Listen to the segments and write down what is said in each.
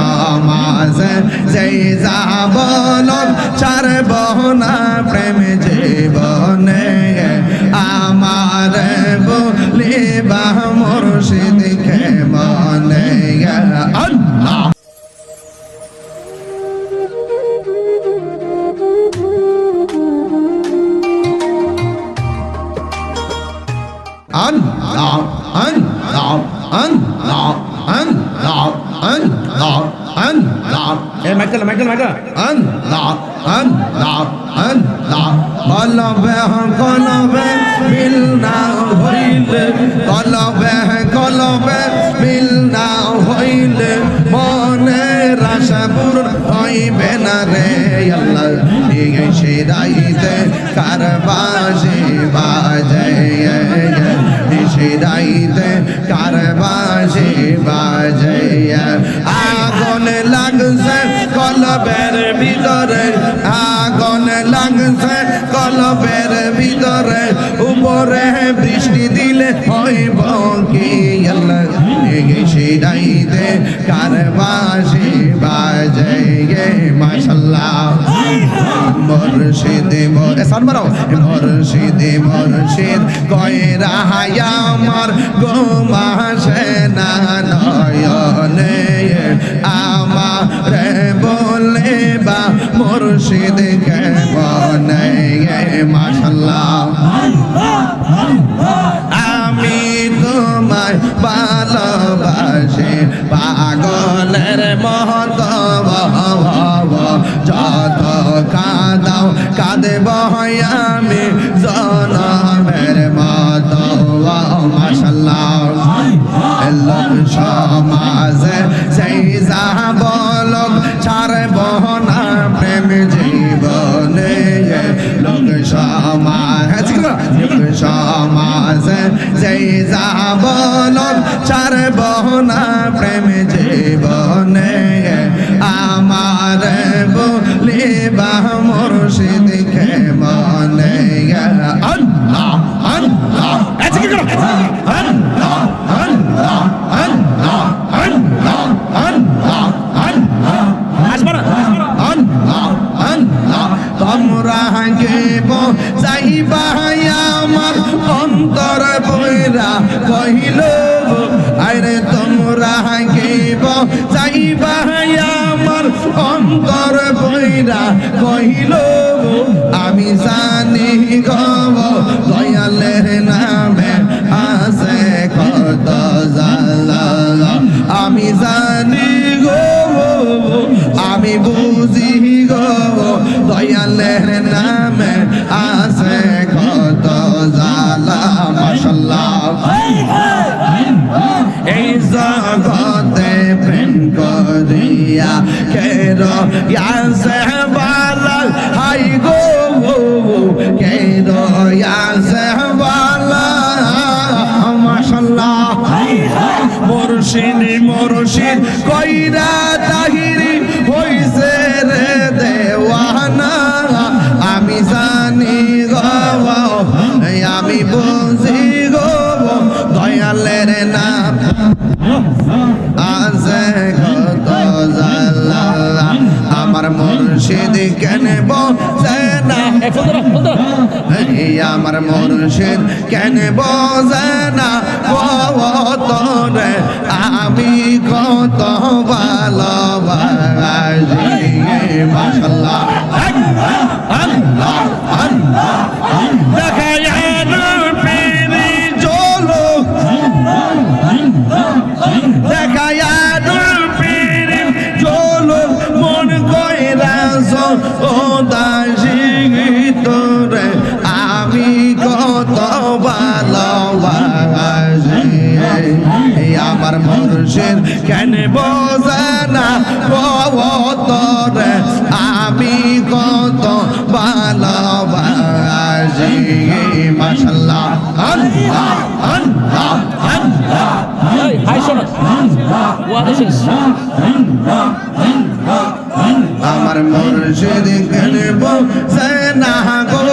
সমাজ যেই যাবন ছাড়ব না প্রেম জীবনে আমার বলিবা মুর্শিদ কে মনে আল্লাহ Allah, Allah, Allah, Allah, Allah, Allah. এ Michael Michael Michael Allah, Allah, Allah. কলবে কলবে মিল না হইলে কলবে কলবে মিল না হইলে মনে রাশা পূরণ হইবে না রে আল্লাহ শিরাইতে কারবাসে বাজে শিরাইতে কারবাসে বাজে আগুন লাগছে কলবের ভিতরে, আগুন লাগছে কলবের ভিতরে। উপরে বৃষ্টি দিলে হইব কি আল্লাহ? শিরাইতে কারবাসে বাজে মাশাল্লাহ মুর্শিদে মোর সান মারো মুর্শিদে মুর্শিদ কয় না নয়নে আমার বলে বা মুর্শিদ কে বনে আমি তোমায় ভালোবাসি সমাজ সমাজে সেই যাব লোক ছাড়ব না প্রেম জীবনে আমার কের আমার মনুষের কেন বোঝে না? কতরে আমি কত ভালোবাসি। মাশাল্লাহ। ভালোবাসি আমার মুর্শিদ কেন বোঝে না? তোরে আমি কত ভালোবাসি। মাশাল্লাহ। আল্লাহ আল্লাহ আল্লাহ আমার মুর্শিদ কেন বোঝে না গো?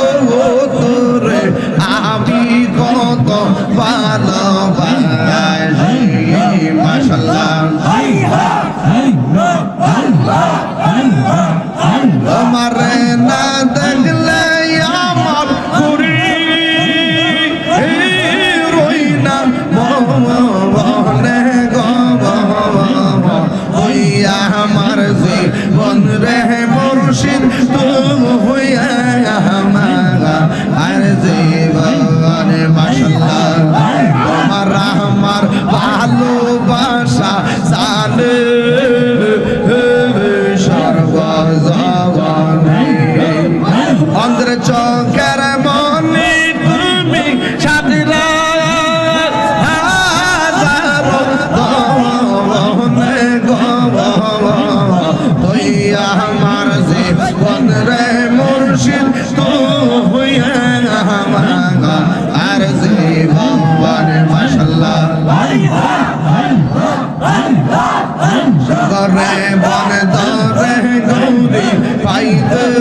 Jesus.